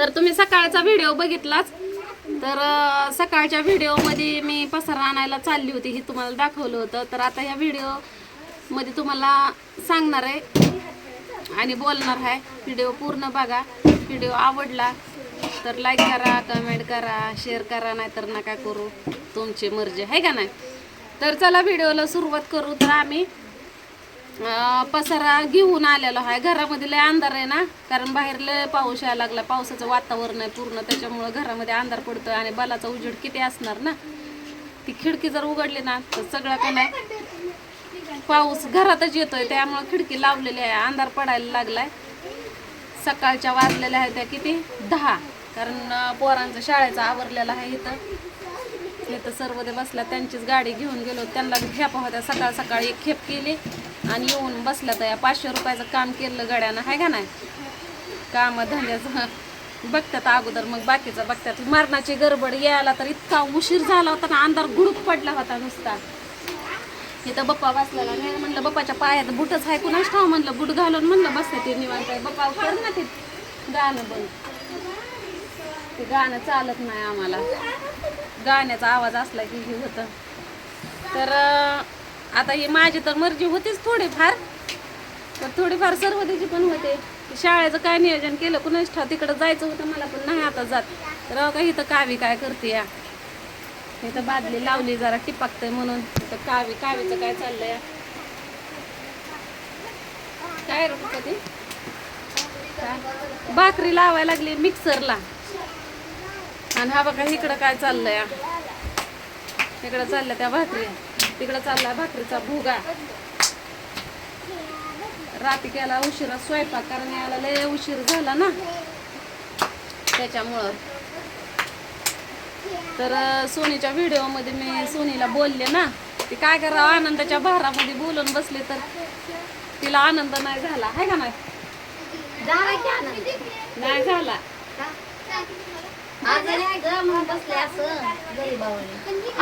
तर तुम्ही सकाळचा व्हिडिओ बघितलाच. तर सकाळच्या व्हिडिओमध्ये मी पसारा आणायला चालली होती हे तुम्हाला दाखवलं होतं. तर आता ह्या व्हिडिओमध्ये तुम्हाला सांगणार आहे आणि बोलणार आहे. व्हिडिओ पूर्ण बघा. व्हिडिओ आवडला तर लाईक करा कमेंट करा शेअर करा नाहीतर नका करू. तुमची मर्जी. आहे का नाही? तर चला व्हिडिओला सुरुवात करू. तर आम्ही पसारा घेऊन आलेलो आहे. घरामध्ये लय अंधार आहे ना? कारण बाहेर लय पाऊस यायला लागला. पावसाचं वातावरण आहे पूर्ण. त्याच्यामुळं घरामध्ये अंधार पडतो आणि बलाचा उजेड किती असणार ना? ती खिडकी जर उघडली ना तर सगळं काय नाही? पाऊस घरातच येतोय. त्यामुळं खिडकी लावलेली आहे. अंधार पडायला लागलाय. सकाळच्या वाजलेल्या आहेत त्या किती? दहा. कारण पोरांचं शाळेचं आवरलेलं आहे इथं. इथं सर्व ते बसल्या. त्यांचीच गाडी घेऊन गेलो. त्यांना खेपा होत्या. सकाळ सकाळी एक खेप केली. आणि येऊन बसल्या तर या पाचशे रुपयाचं काम केलं गड्यानं. आहे का नाही? काम धंद्याचं बघतात अगोदर मग बाकीचं बघतात. मरणाची गडबड यायला तर इतका उशीर झाला होता ना अंधार गुडूप पडला होता नुसता. इथं बप्पा बसलेला नाही. म्हणलं बप्पाच्या पायात बुटच आहे कुणाच ठाव? म्हणलं बुट घालून म्हणलं बसते ते निवांत बप्पा कर ना ते गाणं बंद. ते गाणं चालत नाही आम्हाला. गाण्याचा आवाज असला की हे होतं. तर आता ही माझी तर मर्जी होतीच थोडीफार. तर थोडीफार सर्व त्याची पण होते. शाळेचं काय नियोजन केलं? कुणाच ठाव तिकडं जायचं होतं मला पण नाही आता जात. तर का इथं कावी काय करते या? इथं बादली लावली जरा टिपकतंय म्हणून. इथं कावी कावीचं काय चाललंय काय रे कधी भाकरी लावायला लागली मिक्सरला. आणि हा बघा इकडं काय चाललंय इकडं चालल्या त्या भाकरी. तिकडं चाललाय भाकरीचा भुगा. रात्री केला उशिरा स्वयंपाक कारण याला लय उशीर झाला ना. त्याच्यामुळं. तर सोनीच्या व्हिडिओमध्ये मी सोनीला बोलले ना ती काय करावं आनंदाच्या भारामध्ये बोलून बसले तर तिला आनंद नाही झाला आहे का नाही? झाला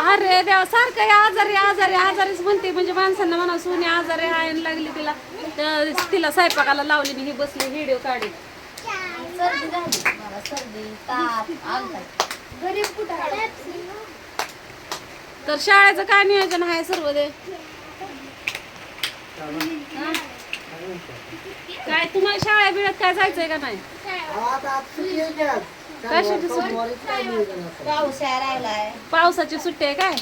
अरे देवा सारखं हे आजारी आजारी आजारीच म्हणते. म्हणजे माणसांना म्हणा सोनी आजारी आहे लागली तिला. तर तिला स्वयंपाकाला लावली आणि ही बसली व्हिडिओ काढी सर्दी झाली. मला सर्दी ताप आलता गरीब कुठं तर शाळेचं काय नियोजन आहे सर्व ते हा? काय तुम्हाला शाळा बिळत काय जायचंय का नाही? कशाची सुट्टी? पाऊस राहिलाय पावसाची सुट्टी आहे काय?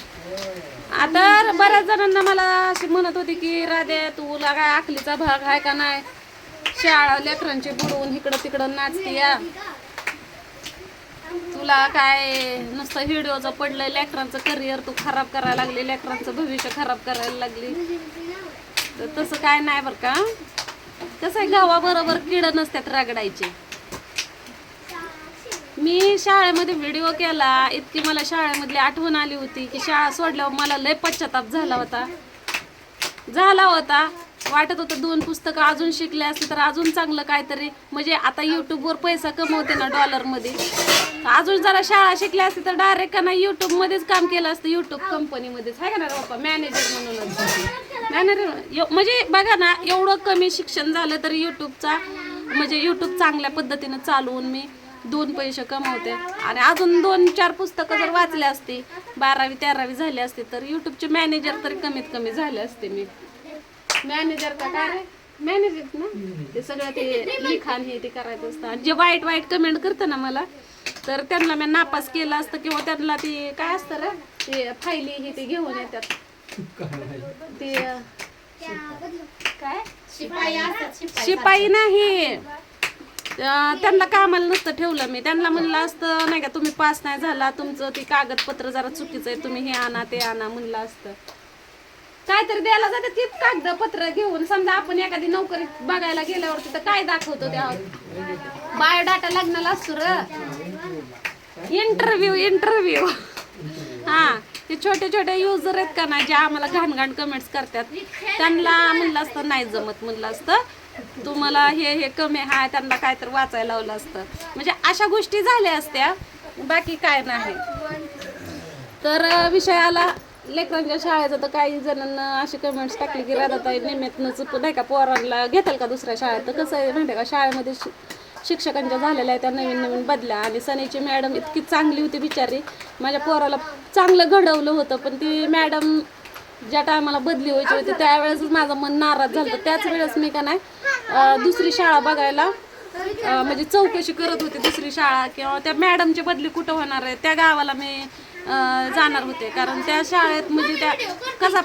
आता बऱ्याच जणांना मला अशी म्हणत होती की राधे तुला काय आखलीचा भाग आहे का नाही? शाळा लेकरांची बुडवून इकडं तिकडं नाचतीया तुला काय नुसतं व्हिडिओचं पडलंय लेकरांचं करिअर तू खराब करायला लागली लेकरांचं भविष्य खराब करायला लागली. तर तसं काय नाही बरं का? कसं आहे गावाबरोबर किड नसतात रगडायचे. मी शाळेमध्ये व्हिडिओ केला. इतकी मला शाळेमधली आठवण आली होती की शाळा सोडल्यावर मला लय पश्चाताप झाला होता. झाला होता. वाटत होतं दोन पुस्तकं अजून शिकले असते तर अजून चांगलं काहीतरी. म्हणजे आता युट्यूबवर पैसा कमवते ना डॉलरमध्ये अजून जरा शाळा शिकली असते तर डायरेक्ट का नाही युट्यूबमध्येच काम केलं असतं. युट्यूब कंपनीमध्येच आहे का ना बाप्पा? मॅनेजर म्हणूनच मॅनेजर म्हणजे बघा ना एवढं कमी शिक्षण झालं तर युट्यूबचा म्हणजे युट्यूब चांगल्या पद्धतीनं चालवून मी दोन पैसे कमवते. आणि अजून दोन चार पुस्तकं जर वाचले असते बारावी तेरावी झाली असते तर युट्यूबचे मॅनेजर तरी कमीत कमी झाले असते मी. मॅनेजर का काय? रे मॅनेजर ना? ते सगळं ते लिखाण हे ते करायचं असतं. आणि जे वाईट वाईट कमेंट करतं ना मला तर त्यांना मी नापास केलं असतं किंवा त्यांना ते काय असतं रे? ते फायली हे ते घेऊन येतात. ते काय? शिपाई असतात शिपाई नाही. त्यांना कामाला नसतं ठेवलं मी. त्यांना म्हणलं असतं नाही का तुम्ही पास नाही झाला तुमचं ते कागदपत्र जरा चुकीचं आहे तुम्ही हे आणा ते आणा म्हणलं असतं. काहीतरी द्यायला जाते ती कागदपत्र घेऊन. समजा आपण एखादी नोकरी बघायला गेल्यावर तिथं काय दाखवतो त्या बायोडाटा लग्नाला असतो र. इंटरव्ह्यू इंटरव्ह्यू हा ते छोटे छोटे युजर आहेत का ना जे आम्हाला घाण घाण कमेंट्स करतात. त्यांना म्हणलं असतं नाही जमत म्हणलं असतं. तुम्हाला हे हे कमी आहे त्यांना काय तर वाचायला लावलं असतं. म्हणजे अशा गोष्टी झाल्या असत्या बाकी काय नाही. तर विषयाला लेकरांच्या शाळेचं तर काही जणांना असे कमेंट्स टाकले की राधाताई निमित्तनंच नाही का पोरांना घेताल का दुसऱ्या शाळेत? तर कसं आहे माहिती आहे का शाळेमध्ये शि- शिक्षकांच्या झालेल्या आहेत त्या नवीन नवीन बदल्या आणि सनीची मॅडम इतकी चांगली होती बिचारी. माझ्या पोराला चांगलं घडवलं होतं पण ती मॅडम ज्या टायमाला बदली व्हायची होती त्यावेळेस माझं मन नाराज झालं त्याच वेळेस मी का नाही दुसरी शाळा बघायला म्हणजे चौकशी करत होते दुसरी शाळा किंवा त्या मॅडमची बदली कुठं होणार आहे त्या गावाला मी जाणार होते. कारण त्या शाळेत म्हणजे त्या कसा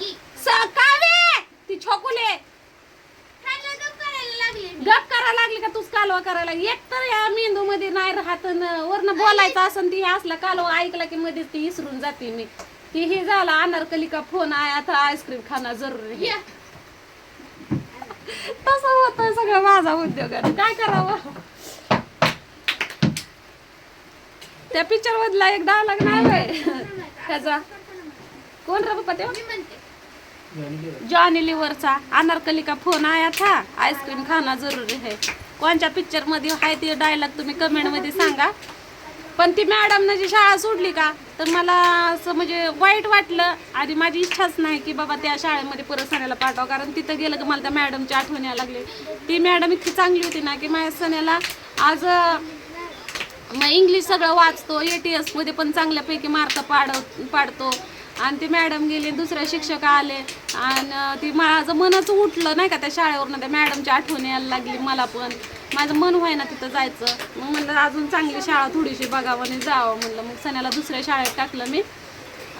ती छोकुले! गप करायला लागली का तूच कालवा करायला एक तर या मेंदू मध्ये नाही राहत वरनं बोलायचं असं ती असला कालवा ऐकला की मध्ये ती इसरून जाते मी. हे झाला अनारकली का फोन आहे आता आईस्क्रीम खाणं जरुरी आहे. तसं होतं सगळं माझा उद्योग आहे. काय करावं? त्या पिक्चर मधला एक डायलॉग नाही होय त्याचा. कोण रे बाप्पा ते जॉनी लिव्हरचा अनारकली का फोन आया था आईस्क्रीम खाना जरुरी है कोणत्या पिक्चरमध्ये आहे ते डायलॉग तुम्ही कमेंटमध्ये सांगा. पण ती मॅडमनं जी शाळा सोडली का तर मला असं म्हणजे वाईट वाटलं. आणि माझी इच्छाच नाही की बाबा त्या शाळेमध्ये परत सण्याला पाठवा कारण तिथं गेलं की मला त्या मॅडमची आठवण यायला लागली. ती मॅडम इतकी चांगली होती ना की माझ्या सण्याला आज मग इंग्लिश सगळं वाचतो ए टी एसमध्ये पण चांगल्यापैकी मार्क पाड पाडतो. आणि ती मॅडम गेली दुसऱ्या शिक्षक आले. आणि ती माझं मनच उठलं नाही का त्या शाळेवरनं त्या मॅडमची आठवण यायला लागली मला पण. माझं मन व्हाय ना तिथं जायचं. मग म्हणलं अजून चांगली शाळा थोडीशी बघावं आणि जावं. म्हणलं मग सण्याला दुसऱ्या शाळेत टाकलं मी.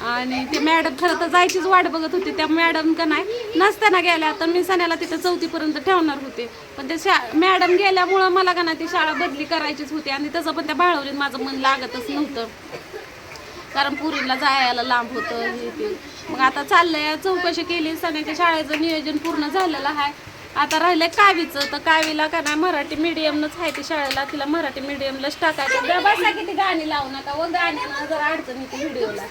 आणि ते मॅडम खरं तर जायचीच वाट बघत होती. त्या मॅडम का नाही नसताना गेल्या. तर मी सण्याला तिथं चौथीपर्यंत ठेवणार होते. पण ते शा मॅडम गेल्यामुळं मला का नाही ती शाळा बदली करायचीच होती. आणि तसं पण त्या बाळवलीत माझं मन लागतच नव्हतं. कारण पुरीला जायला लांब होतं हे ते. मग आता चाललंय चौकशी केली सण्याच्या शाळेचं नियोजन पूर्ण झालेलं आहे. आता राहिलंय कावीचं तर कावीला का नाही मराठी मिडियमनंच आहे ती शाळेला. तिला मराठी मिडियमलाच टाकायचं. बसा किती गाणी लावू नका व गाण्यानं जरा अडचण येते व्हिडिओला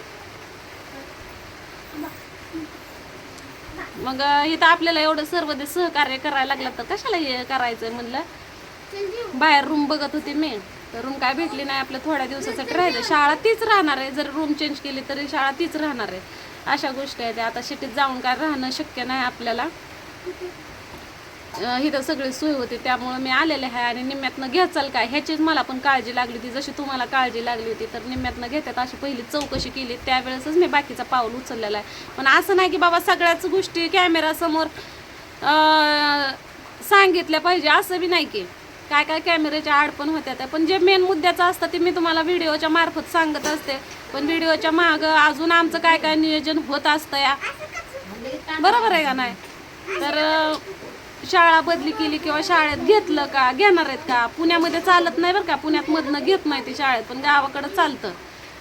मग इथं आपल्याला एवढं सर्व ते सहकार्य करायला लागलं तर कशाला हे करायचंय म्हणलं? बाहेर रूम बघत होते मी. तर रूम काय भेटली नाही आपल्या थोड्या दिवसासाठी राहायचं शाळा तीच राहणार आहे. जर रूम चेंज केली तरी शाळा तीच राहणार आहे. अशा गोष्टी आहेत. आता सिटीत जाऊन काय राहणं शक्य नाही आपल्याला. इथं सगळी सोय होती. त्यामुळं मी आलेले आहे आणि निम्म्यातनं घ्याचाल काय? ह्याचीच मला पण काळजी लागली होती. जशी तुम्हाला काळजी लागली होती तर निम्म्यातनं घेतात. अशी पहिली चौकशी केली. त्यावेळेसच मी बाकीचा पाऊल उचललेला आहे. पण असं नाही की बाबा सगळ्याच गोष्टी कॅमेरासमोर सांगितल्या पाहिजे. असं बी नाही की. काय काय कॅमेऱ्याच्या अडपण होत्या त्या. पण जे मेन मुद्द्याचं असतं ते मी तुम्हाला व्हिडिओच्या मार्फत सांगत असते. पण व्हिडिओच्या मागं अजून आमचं काय काय नियोजन होत असतं या. बरोबर आहे का नाही? तर शाळा बदली केली किंवा शाळेत घेतलं का घेणार आहेत का? पुण्यामध्ये चालत नाही बरं का. पुण्यात मधनं घेत नाही ते शाळेत पण गावाकडं चालतं.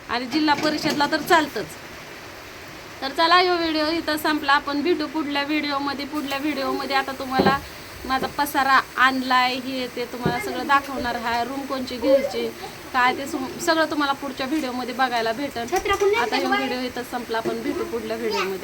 आणि जिल्हा परिषदला तर चालतंच. तर चला यो व्हिडिओ इथं संपला. आपण भेटू पुढल्या व्हिडिओमध्ये. पुढल्या व्हिडिओमध्ये आता तुम्हाला माझा पसारा आणलाय हे ते तुम्हाला सगळं दाखवणार आहे. रूम कोणची घ्यायची काय ते सगळं तुम्हाला पुढच्या व्हिडिओमध्ये बघायला भेटेल. आता ह्यो व्हिडिओ इथं संपला आपण भेटू पुढल्या व्हिडिओमध्ये